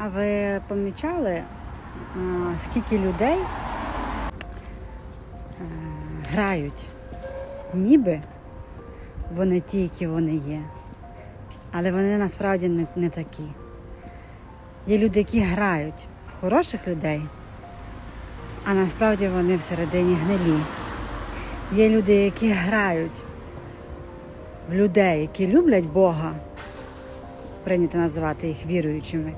А ви помічали, скільки людей е, грають, ніби вони ті, які вони є, але вони насправді не, не такі. Є люди, які грають в хороших людей, а насправді вони всередині гнилі. Є люди, які грають в людей, які люблять Бога, прийнято називати їх віруючими.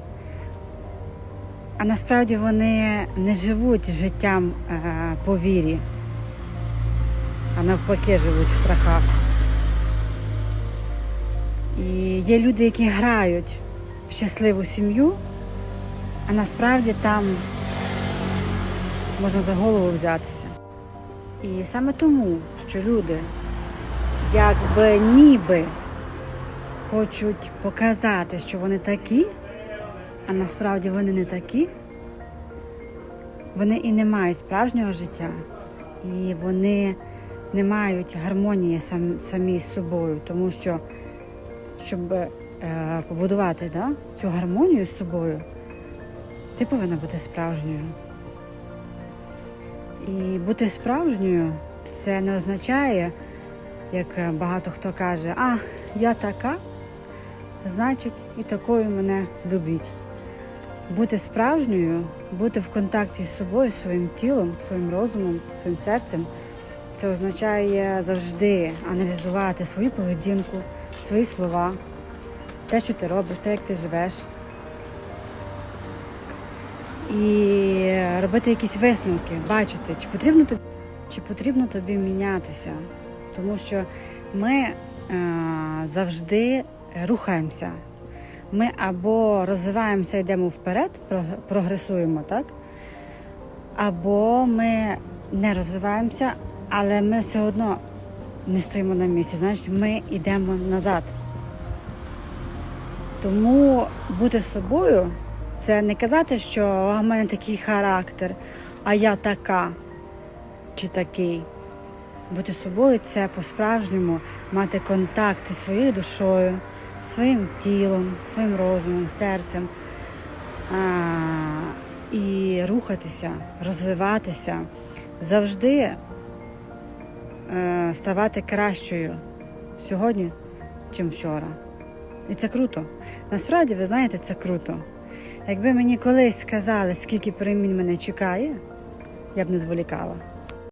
А насправді вони не живуть життям е, по вірі, а навпаки живуть в страхах. І є люди, які грають в щасливу сім'ю, а насправді там можна за голову взятися. І саме тому, що люди якби ніби хочуть показати, що вони такі, а насправді вони не такі, вони і не мають справжнього життя, і вони не мають гармонії сам, самі з собою, тому що щоб е, побудувати да, цю гармонію з собою, ти повинна бути справжньою. І бути справжньою це не означає, як багато хто каже, а я така, значить і такою мене любіть. Бути справжньою, бути в контакті з собою, своїм тілом, своїм розумом, своїм серцем, це означає завжди аналізувати свою поведінку, свої слова, те, що ти робиш, те, як ти живеш. І робити якісь висновки, бачити, чи потрібно тобі, чи потрібно тобі мінятися. Тому що ми е, завжди рухаємося. Ми або розвиваємося, йдемо вперед, прогресуємо, так? Або ми не розвиваємося, але ми все одно не стоїмо на місці. Знаєш, ми йдемо назад. Тому бути собою це не казати, що «А, в мене такий характер, а я така чи такий. Бути собою це по-справжньому мати контакт із своєю душою, своїм тілом, своїм розумом, серцем. А, і рухатися, розвиватися, завжди е, ставати кращою сьогодні, чим вчора. І це круто. Насправді, ви знаєте, це круто. Якби мені колись сказали, скільки перемін мене чекає, я б не зволікала.